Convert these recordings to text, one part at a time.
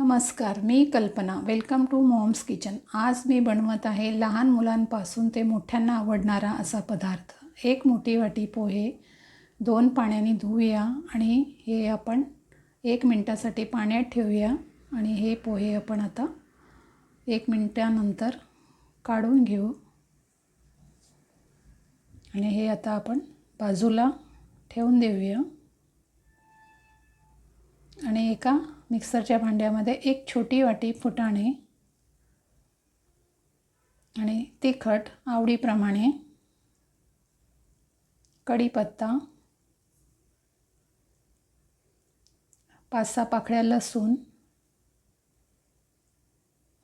नमस्कार मी कल्पना. Welcome to moms kitchen आज मी बनवत आहे लहान मुलांपासून ते मोठ्यांना आवडणारा असा पदार्थ. एक मोठी वाटी पोहे दोन पाण्याने धुवूया आणि हे आपण एक मिनटासाठी पाण्यात ठेवूया आणि हे पोहे आपण आता एक मिनटानंतर काढून घेऊ. आणि हे आता आपण बाजूला ठेवून देऊया. आणि एका मिक्सरच्या भांड्यामध्ये एक छोटी वाटी फुटाणे आणि तिखट आवडीप्रमाणे कढीपत्ता पाच सहा पाकळ्या लसूण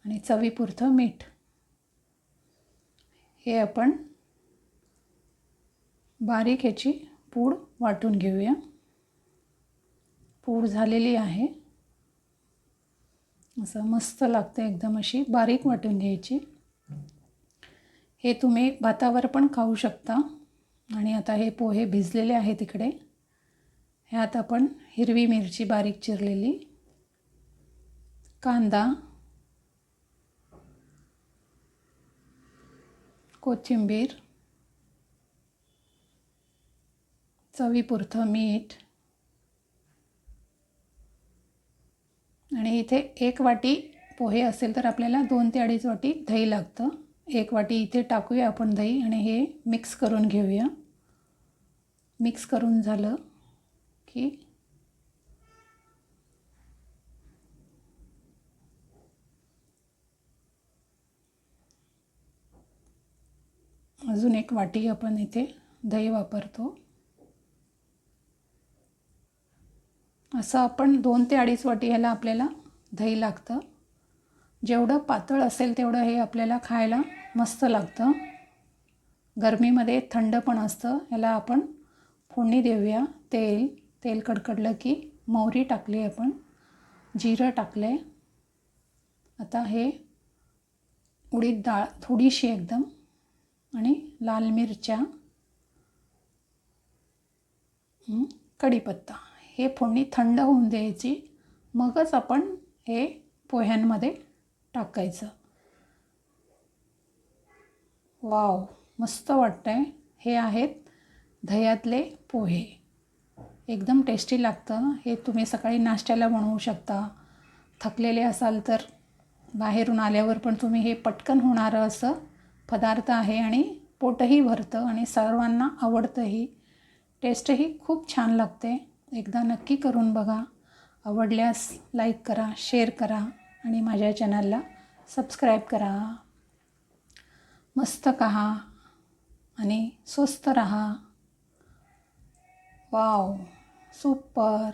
आणि चवीपुरतं मीठ. हे आपण बारीक ह्याची पूड वाटून घेऊया. पूड झालेली आहे. असं मस्त लागतं एकदम अशी बारीक वाटून घ्यायची. हे तुम्ही भातावर पण खाऊ शकता. आणि आता हे पोहे भिजलेले आहेत इकडे. ह्यात आपण हिरवी मिरची बारीक चिरलेली. कांदा. कोथिंबीर. चवीपुरतं मीठ आणि इथे एक वाटी पोहे असेल तर आपल्याला दोन ते अडीच वाटी दही लागतं. एक वाटी इथे टाकूया आपण दही आणि हे मिक्स करून घेऊया. मिक्स करून झालं की अजून एक वाटी आपण इथे दही वापरतो. असं आपण दोन ते अडीच वाटी ह्याला आपल्याला दही लागतं. जेवढं पातळ असेल तेवढं हे आपल्याला खायला मस्त लागतं. गरमीमध्ये थंड पण असतं. ह्याला आपण फोडणी देऊया. तेल तेल कडकडलं की मोहरी टाकली आपण. जिरं टाकले आता हे उडीद डाळ थोडीशी एकदम. आणि लाल मिरच्या. कढीपत्ता. हे फोडणी थंड होऊन द्यायची. मगच आपण हे पोह्यांमध्ये टाकायचं. वाव मस्त वाटतं आहे हे आहेत दह्यातले पोहे. एकदम टेस्टी लागतं. हे तुम्ही सकाळी नाश्त्याला बनवू शकता. थकलेले असाल तर बाहेरून आल्यावर पण तुम्ही हे पटकन होणारं असं पदार्थ आहे आणि पोटही भरतं आणि सर्वांना आवडतंही टेस्टही खूप छान लागते. एकदा नक्की करून बघा. आवडल्यास लाईक करा शेअर करा आणि माझ्या चॅनलला सबस्क्राईब करा. मस्त कहा आणि स्वस्त रहा. Wow super